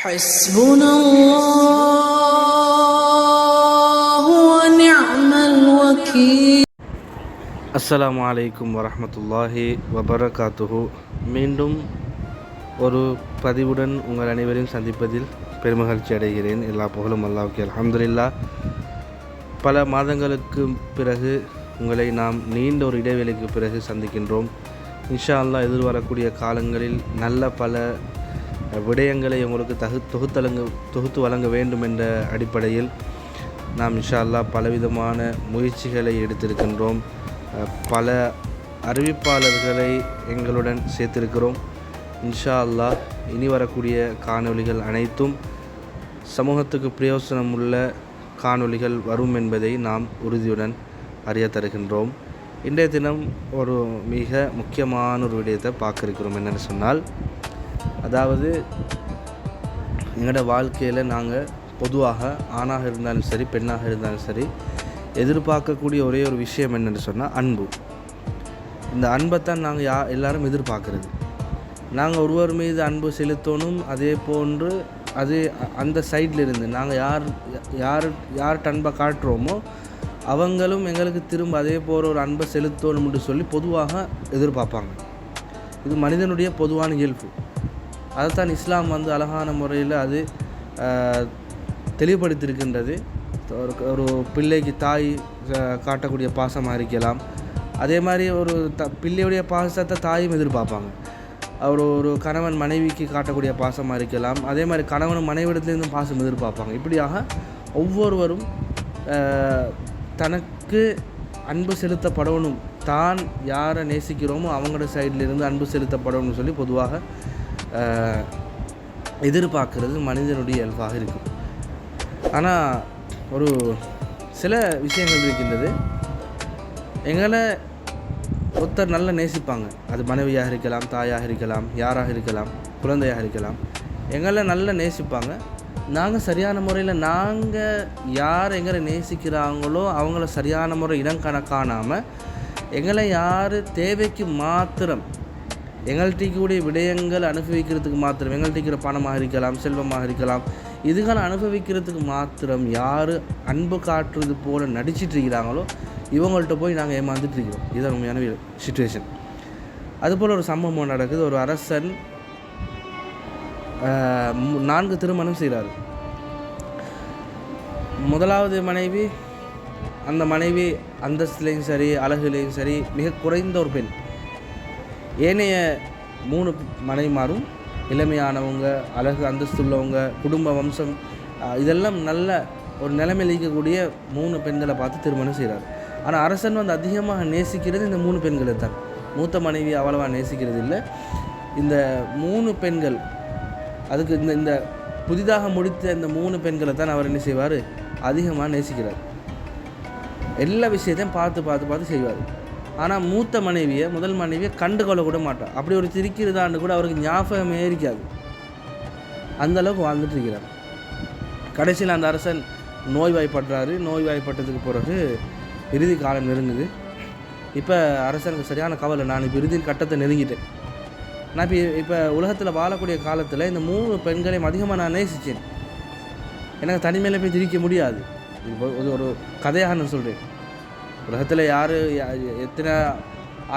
حسبنا الله ونعم الوكيل அஸ்ஸலாமு அலைக்கும் வரஹ்மத்துல்லாஹி வபரகாத்துஹு மீண்டும் ஒரு பதிவுடன் உங்கள் அனைவரையும் சந்திப்பதில் பெருமகிழ்ச்சி அடைகிறேன் எல்லா புகழும் அல்லாவுக்கு அல்ஹம்துலில்லா பல மாதங்களுக்கு பிறகு உங்களை நாம் நீண்ட ஒரு இடைவேளைக்கு பிறகு சந்திக்கின்றோம் இன்ஷா அல்லாஹ் எதிர்வரக்கூடிய காலங்களில் நல்ல பல விடயங்களை உங்களுக்கு தகு தொகுத்தலங்க தொகுத்து வழங்க வேண்டும் என்ற அடிப்படையில் நாம் இன்ஷா அல்லாஹ் பலவிதமான முயற்சிகளை எடுத்திருக்கின்றோம். பல அறிவிப்பாளர்களை எங்களுடன் சேர்த்திருக்கிறோம். இன்ஷா அல்லாஹ் இனி வரக்கூடிய காணொளிகள் அனைத்தும் சமூகத்துக்கு பிரயோசனம் உள்ள காணொளிகள் வரும் என்பதை நாம் உறுதியுடன் அறிய தருகின்றோம். இன்றைய தினம் ஒரு மிக முக்கியமான ஒரு விடயத்தை பார்க்க இருக்கிறோம். என்னென்னு சொன்னால் அதாவது எங்களோட வாழ்க்கையில் நாங்கள் பொதுவாக ஆணாக இருந்தாலும் சரி பெண்ணாக இருந்தாலும் சரி எதிர்பார்க்கக்கூடிய ஒரே ஒரு விஷயம் என்னென்னு சொன்னால் அன்பு. இந்த அன்பை தான் நாங்கள் யா எல்லாரும் எதிர்பார்க்குறது. நாங்கள் ஒருவர் மீது அன்பு செலுத்தணும் அதே போன்று அது அந்த சைடில் இருந்து நாங்கள் யார் யார் யார்கிட்ட அன்பை காட்டுறோமோ அவங்களும் எங்களுக்கு திரும்ப அதே போகிற ஒரு அன்பை செலுத்தணும்னு சொல்லி பொதுவாக எதிர்பார்ப்பாங்க. இது மனிதனுடைய பொதுவான இயல்பு. அதைத்தான் இஸ்லாம் வந்து அழகான முறையில் அது தெளிவுபடுத்தியிருக்கின்றது. ஒரு ஒரு பிள்ளைக்கு தாய் காட்டக்கூடிய பாசமாக இருக்கலாம். அதே மாதிரி ஒரு த பிள்ளையுடைய பாசத்தை தாயும் எதிர்பார்ப்பாங்க. அவர் ஒரு கணவன் மனைவிக்கு காட்டக்கூடிய பாசமாக இருக்கலாம். அதே மாதிரி கணவன் மனைவிடத்துலேருந்து பாசம் எதிர்பார்ப்பாங்க. இப்படியாக ஒவ்வொருவரும் தனக்கு அன்பு செலுத்தப்படணும். தான் யாரை நேசிக்கிறோமோ அவங்களோட சைட்லேருந்து அன்பு செலுத்தப்படணும்னு சொல்லி பொதுவாக எதிர்பார்க்கறது மனிதனுடைய இயல்பாக இருக்கும். ஆனால் ஒரு சில விஷயங்கள் இருக்கின்றது. எங்களை ஒருத்தர் நல்லா நேசிப்பாங்க. அது மனைவியாக இருக்கலாம் தாயாக இருக்கலாம் யாராக இருக்கலாம் குழந்தையாக இருக்கலாம். எங்களை நல்லா நேசிப்பாங்க. நாங்கள் சரியான முறையில் நாங்கள் யார் எங்களை நேசிக்கிறாங்களோ அவங்கள சரியான முறை இடம் கண காணாமல் எங்களை யார் தேவைக்கு மாத்திரம் எங்கள்கிட்ட கூடிய விடயங்கள் அனுபவிக்கிறதுக்கு மாத்திரம் எங்கள்கிட்ட இருக்கிற பணமாக இருக்கலாம் செல்வமாக இருக்கலாம் இதுகளை அனுபவிக்கிறதுக்கு மாத்திரம் யார் அன்பு காட்டுறது போல் நடிச்சிட்டு இருக்கிறாங்களோ இவங்கள்ட்ட போய் நாங்கள் ஏமாந்துட்டு இருக்கிறோம். இதுதான் உண்மையான சுச்சுவேஷன் அதுபோல் ஒரு சம்பவம் நடக்குது. ஒரு அரசன் நான்கு திருமணம் செய்கிறார். முதலாவது மனைவி அந்த மனைவி அந்தஸ்துலேயும் சரி அழகுலேயும் சரி மிக குறைந்த ஒரு பெண். ஏனைய மூணு மனைவிமாரும் இளமையானவங்க அழகு அந்தஸ்துள்ளவங்க குடும்ப வம்சம் இதெல்லாம் நல்ல ஒரு நிலைமையில் இருக்கக்கூடிய மூணு பெண்களை பார்த்து திருமணம் செய்கிறார். ஆனால் அரசன் வந்து அதிகமாக நேசிக்கிறது இந்த மூணு பெண்களை தான். மூத்த மனைவி அவ்வளவா நேசிக்கிறது இல்லை. இந்த மூணு பெண்கள் அதுக்கு இந்த இந்த புதிதாக முடித்த இந்த மூணு பெண்களை தான் அவர் என்ன செய்வார்? அதிகமாக நேசிக்கிறார். எல்லா விஷயத்தையும் பார்த்து பார்த்து பார்த்து செய்வார். ஆனால் மூத்த மனைவியை முதல் மனைவியை கண்டுகொள்ள கூட மாட்டார் அப்படி ஒரு திரிக்கிறதான்னு கூட அவருக்கு ஞாபகமே இருக்காது. அந்த அளவுக்கு வாழ்ந்துட்டு இருக்கிறார். கடைசியில் அந்த அரசன் நோய்வாய்ப்படுறாரு நோய்வாய்ப்பட்டதுக்கு பிறகு இறுதி காலம் நெருங்குது. இப்போ அரசனுக்கு சரியான கவலை. நான் இப்போ இறுதி கட்டத்தை நெருங்கிட்டேன். நான் இப்போ இப்போ உலகத்தில் வாழக்கூடிய காலத்தில் இந்த மூணு பெண்களையும் அதிகமாக நான் நேசித்தேன் எனக்கு தனிமையில் போய் திரிக்க முடியாது. இது ஒரு- ஒரு ஒரு கதையாக நான் சொல்கிறேன் உலகத்தில் யார் எத்தனை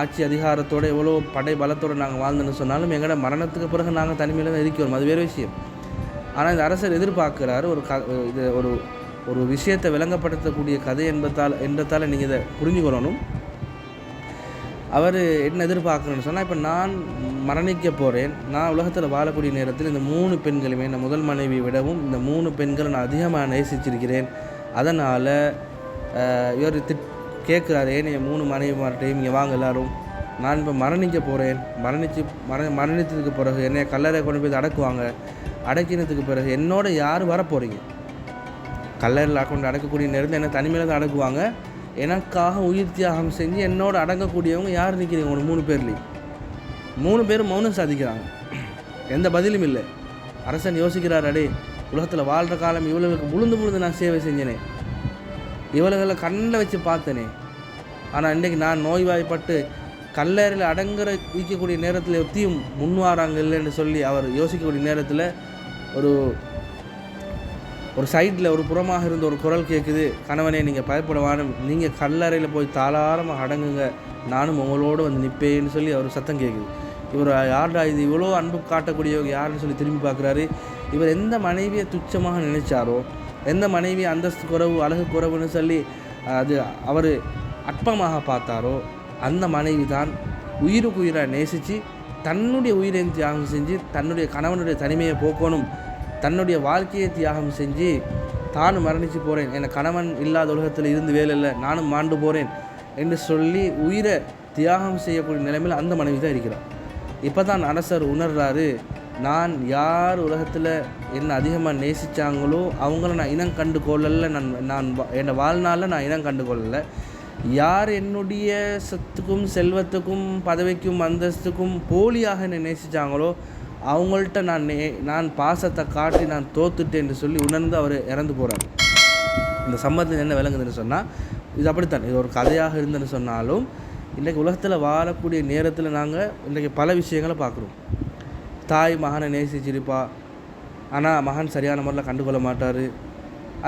ஆட்சி அதிகாரத்தோட எவ்வளோ படை பலத்தோடு நாங்கள் வாழ்ந்தோன்னு சொன்னாலும் எங்களோட மரணத்துக்கு பிறகு நாங்கள் தனிமையில் தான் இருக்கிறோம் அது வேறு விஷயம். ஆனால் இந்த அரசர் எதிர்பார்க்கிறாரு ஒரு க இது ஒரு ஒரு விஷயத்தை விளங்கப்படுத்தக்கூடிய கதை என்பதால் என்பதால் நீங்கள் இதை புரிஞ்சுக்கொள்ளணும். அவர் என்ன எதிர்பார்க்கணும்னு சொன்னால் இப்போ நான் மரணிக்க போகிறேன் நான் உலகத்தில் வாழக்கூடிய நேரத்தில் இந்த மூணு பெண்களுமே இந்த முதல் மனைவியை விடவும் இந்த மூணு பெண்களை நான் அதிகமாக நேசிச்சிருக்கிறேன். அதனால் இவர் திட் கேட்குறாரு என் மூணு மனைவிமார்ட்டையும் இங்கே வாங்க எல்லாரும். நான் இப்போ மரணிக்க போகிறேன் மரணித்து மர மரணித்ததுக்கு பிறகு என்னை கல்லறை கொண்டு போய் அடக்குவாங்க. அடக்கினதுக்கு பிறகு என்னோட யார் வரப்போகிறீங்க கல்லறையில் கொண்டு அடக்கக்கூடிய நேரத்தில் என்னை தனிமையில் தான் அடக்குவாங்க. எனக்காக உயிர் தியாகம் செஞ்சு என்னோட அடங்கக்கூடியவங்க யார் நிற்கிறீங்க ஒரு மூணு பேர்லேயும் மூணு பேரும் மௌனம் சாதிக்கிறாங்க. எந்த பதிலும் இல்லை. அரசன் யோசிக்கிறார் அடே உலகத்தில் வாழ்கிற காலம் இவ்வளவுக்கு முழுந்து முழுந்து நான் சேவை செஞ்சேனே. இவளுகளை கண்ணில் வச்சு பார்த்தனே. ஆனால் இன்றைக்கி நான் நோய்வாய்ப்பட்டு கல்லறையில் அடங்குற வைக்கக்கூடிய நேரத்தில் ஒத்தியும் முன்வாராங்க இல்லைன்னு சொல்லி அவர் யோசிக்கக்கூடிய நேரத்தில் ஒரு ஒரு சைடில் ஒரு புறமாக இருந்த ஒரு குரல் கேட்குது கணவனே நீங்கள் பயப்படவானும் நீங்கள் கல்லறையில் போய் தாளாரமாக அடங்குங்க. நானும் உங்களோடு வந்து நிற்பேன்னு சொல்லி அவர் சத்தம் கேட்குது இவர் யார்டா இது? இவ்வளோ அன்பு காட்டக்கூடியவங்க யாருன்னு சொல்லி திரும்பி பார்க்குறாரு. இவர் எந்த மனைவியை துச்சமாக நினைச்சாரோ எந்த மனைவி அந்தஸ்து குறவு அழகு குறவுன்னு சொல்லி அது அவர் அற்பமாக பார்த்தாரோ அந்த மனைவி தான் உயிருக்கு உயிராக நேசித்து தன்னுடைய உயிரை தியாகம் செஞ்சு தன்னுடைய கணவனுடைய தனிமையை போக்கணும் தன்னுடைய வாழ்க்கையை தியாகம் செஞ்சு தானும் மரணிச்சு போகிறேன் என் கணவன் இல்லாத உலகத்தில் இருந்து வேலை இல்லை. நானும் மாண்டு போகிறேன் என்று சொல்லி உயிரை தியாகம் செய்யக்கூடிய நிலைமையில் அந்த மனைவி தான் இருக்கிறார். இப்போ தான் அரசர் உணர்றாரு நான் யார் உலகத்தில் என்ன அதிகமாக நேசித்தாங்களோ அவங்கள நான் இனம் கண்டு கொள்ளலை. நான் நான் வா- என் வாழ்நாளில் நான் இனம் கண்டு கொள்ளலை. யார் என்னுடைய சொத்துக்கும் செல்வத்துக்கும் பதவிக்கும் அந்தஸ்துக்கும் போலியாக என்னை நேசித்தாங்களோ அவங்கள்ட்ட நான் நே நான் பாசத்தை காட்டி நான் தோத்துட்டேன் என்று சொல்லி உணர்ந்து அவர் இறந்து போகிறார் இந்த சம்பந்தம் என்ன விளங்குதுன்னு சொன்னால் இது அப்படித்தான். இது ஒரு கதையாக இருந்துன்னு சொன்னாலும் இன்றைக்கு உலகத்தில் வாழக்கூடிய நேரத்தில் நாங்கள் இன்றைக்கு பல விஷயங்களை பார்க்குறோம். தாய் மகனை நேசிச்சிருப்பா. ஆனால் மகன் சரியான முறையில் கண்டுகொள்ள மாட்டார்.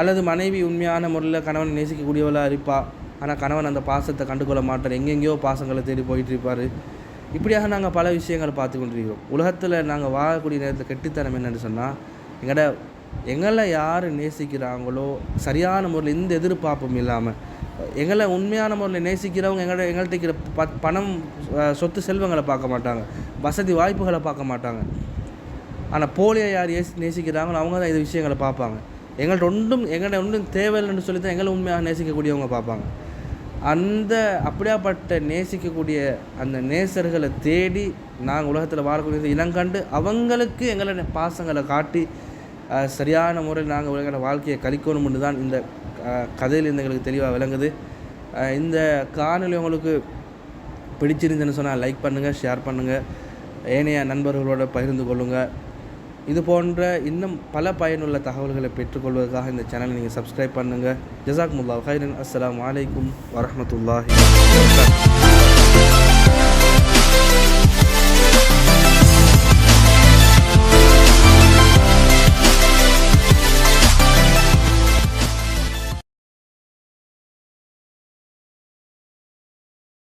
அல்லது மனைவி உண்மையான முறையில் கணவனை நேசிக்கக்கூடியவளாக இருப்பா. ஆனால் கணவன் அந்த பாசத்தை கண்டுகொள்ள மாட்டார். எங்கெங்கேயோ பாசங்களை தேடி போயிட்டு இருப்பார் இப்படியாக நாங்கள் பல விஷயங்களை பார்த்து கொண்டிருக்கிறோம். உலகத்தில் நாங்கள் வாழக்கூடிய நேரத்தில் கெட்டித்தனம் என்னென்னு சொன்னால் எங்களோட எங்களை யார் நேசிக்கிறாங்களோ சரியான முறையில் எந்த எதிர்பார்ப்பும் இல்லாமல் எங்களை உண்மையான முறையில் நேசிக்கிறவங்க எங்கள்ட்ட எங்கள்கிட்ட இருக்கிற ப பணம் சொத்து செல்வங்களை பார்க்க மாட்டாங்க. வசதி வாய்ப்புகளை பார்க்க மாட்டாங்க. ஆனால் போலியை யார் ஏசி நேசிக்கிறாங்களோ அவங்க தான் இந்த விஷயங்களை பார்ப்பாங்க. எங்கள்கிட்ட ஒன்றும் எங்கள்கிட்ட ஒன்றும் தேவையில்லைன்னு சொல்லி தான் எங்களை உண்மையாக நேசிக்கக்கூடியவங்க பார்ப்பாங்க. அந்த அப்படியாப்பட்ட நேசிக்கக்கூடிய அந்த நேசர்களை தேடி நாங்கள் உலகத்தில் வாழக்கூடிய இனங்கண்டு அவங்களுக்கு எங்களை பாசங்களை காட்டி சரியான முறையில் நாங்கள் எங்களோட வாழ்க்கையை கழிக்கணும்னு தான் இந்த கதையிலிருந்து எங்களுக்கு தெளிவாக விளங்குது. இந்த காணொலி உங்களுக்கு பிடிச்சிருந்துன்னு சொன்னால் லைக் பண்ணுங்கள் ஷேர் பண்ணுங்கள் ஏனைய நண்பர்களோட பகிர்ந்து கொள்ளுங்கள் இது போன்ற இன்னும் பல பயனுள்ள தகவல்களை பெற்றுக்கொள்வதற்காக இந்த சேனலை நீங்கள் சப்ஸ்கிரைப் பண்ணுங்கள் ஜசாக் முல்லா ஹைரன் அஸ்லாம் அலைக்கும் வரஹ்மத்துல்லாஹி